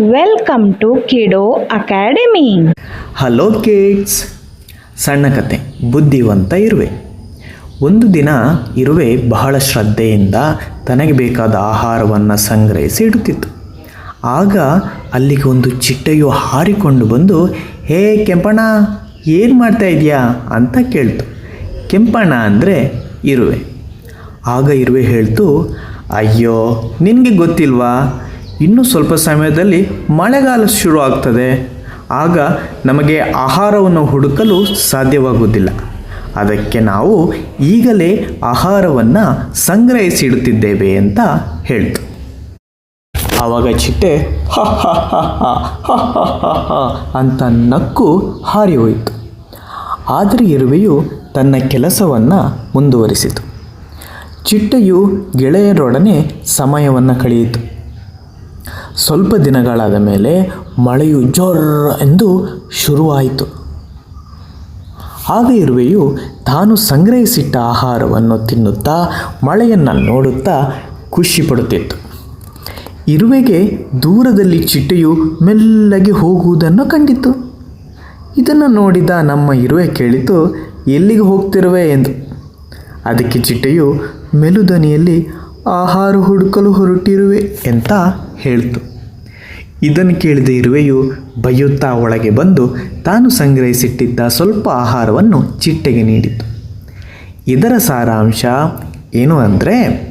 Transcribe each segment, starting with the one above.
Welcome to Kido academy hello kids ಸಣ್ಣ ಕತೆ, ಬುದ್ಧಿವಂತ ಇರುವೆ. ಒಂದು ದಿನ ಇರುವೆ ಬಹಳ ಶ್ರದ್ಧೆಯಿಂದ ತನಗೆ ಬೇಕಾದ ಆಹಾರವನ್ನು ಸಂಗ್ರಹಿಸಿ ಇಡುತ್ತಿತ್ತು. ಆಗ ಅಲ್ಲಿಗೆ ಒಂದು ಚಿಟ್ಟೆಯು ಹಾರಿಕೊಂಡು ಬಂದು, ಹೇ ಕೆಂಪಣ್ಣ, ಏನು ಮಾಡ್ತಾ ಇದೆಯಾ? ಅಂತ ಕೇಳ್ತು. ಕೆಂಪಣ್ಣ ಅಂದರೆ ಇರುವೆ. ಆಗ ಇರುವೆ ಹೇಳ್ತು, ಅಯ್ಯೋ, ನಿನಗೆ ಗೊತ್ತಿಲ್ವಾ? ಇನ್ನು ಸ್ವಲ್ಪ ಸಮಯದಲ್ಲಿ ಮಳೆಗಾಲ ಶುರು ಆಗ್ತದೆ. ಆಗ ನಮಗೆ ಆಹಾರವನ್ನು ಹುಡುಕಲು ಸಾಧ್ಯವಾಗುವುದಿಲ್ಲ. ಅದಕ್ಕೆ ನಾವು ಈಗಲೇ ಆಹಾರವನ್ನು ಸಂಗ್ರಹಿಸಿಡುತ್ತಿದ್ದೇವೆ ಅಂತ ಹೇಳ್ತು. ಆವಾಗ ಚಿಟ್ಟೆ ಹ ಅಂತ ನಕ್ಕು ಹಾರಿ ಹೋಯಿತು. ಆದರೆ ಇರುವೆಯು ತನ್ನ ಕೆಲಸವನ್ನು ಮುಂದುವರಿಸಿತು. ಚಿಟ್ಟೆಯು ಗೆಳೆಯರೊಡನೆ ಸಮಯವನ್ನು ಕಳೆಯಿತು. ಸ್ವಲ್ಪ ದಿನಗಳಾದ ಮೇಲೆ ಮಳೆಯು ಜೋರ್ ಎಂದು ಶುರುವಾಯಿತು. ಆಗ ಇರುವೆಯು ತಾನು ಸಂಗ್ರಹಿಸಿಟ್ಟ ಆಹಾರವನ್ನು ತಿನ್ನುತ್ತಾ ಮಳೆಯನ್ನು ನೋಡುತ್ತಾ ಖುಷಿ ಪಡುತ್ತಿತ್ತು. ಇರುವೆಗೆ ದೂರದಲ್ಲಿ ಚಿಟ್ಟೆಯು ಮೆಲ್ಲಗೆ ಹೋಗುವುದನ್ನು ಕಂಡಿತು. ಇದನ್ನು ನೋಡಿದ ನಮ್ಮ ಇರುವೆ ಕೇಳಿತು, ಎಲ್ಲಿಗೆ ಹೋಗ್ತಿರುವೆ? ಎಂದು. ಅದಕ್ಕೆ ಚಿಟ್ಟೆಯು ಮೆಲುದನಿಯಲ್ಲಿ ಆಹಾರ ಹುಡುಕಲು ಹೊರಟಿರುವೆ ಅಂತ ಹೇಳ್ತು. ಇದನ್ನು ಕೇಳಿದ ಇರುವೆಯು ಬೈಯುತ್ತಾ ಒಳಗೆ ಬಂದು ತಾನು ಸಂಗ್ರಹಿಸಿಟ್ಟಿದ್ದ ಸ್ವಲ್ಪ ಆಹಾರವನ್ನು ಚಿಟ್ಟೆಗೆ ನೀಡಿತು. ಇದರ ಸಾರಾಂಶ ಏನು ಅಂದರೆ,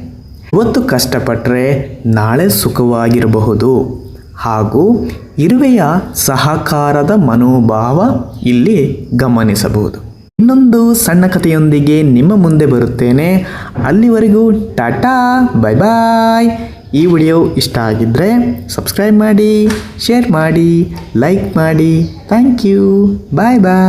ಇವತ್ತು ಕಷ್ಟಪಟ್ಟರೆ ನಾಳೆ ಸುಖವಾಗಿರಬಹುದು. ಹಾಗೂ ಇರುವೆಯ ಸಹಕಾರದ ಮನೋಭಾವ ಇಲ್ಲಿ ಗಮನಿಸಬಹುದು. ಇನ್ನೊಂದು ಸಣ್ಣ ಕಥೆಯೊಂದಿಗೆ ನಿಮ್ಮ ಮುಂದೆ ಬರುತ್ತೇನೆ. ಅಲ್ಲಿವರೆಗೂ ಟಾಟಾ, ಬಾಯ್ ಬಾಯ್. ಈ ವಿಡಿಯೋ ಇಷ್ಟ ಆಗಿದ್ದರೆ ಸಬ್ಸ್ಕ್ರೈಬ್ ಮಾಡಿ, ಶೇರ್ ಮಾಡಿ, ಲೈಕ್ ಮಾಡಿ. Thank you. Bye bye.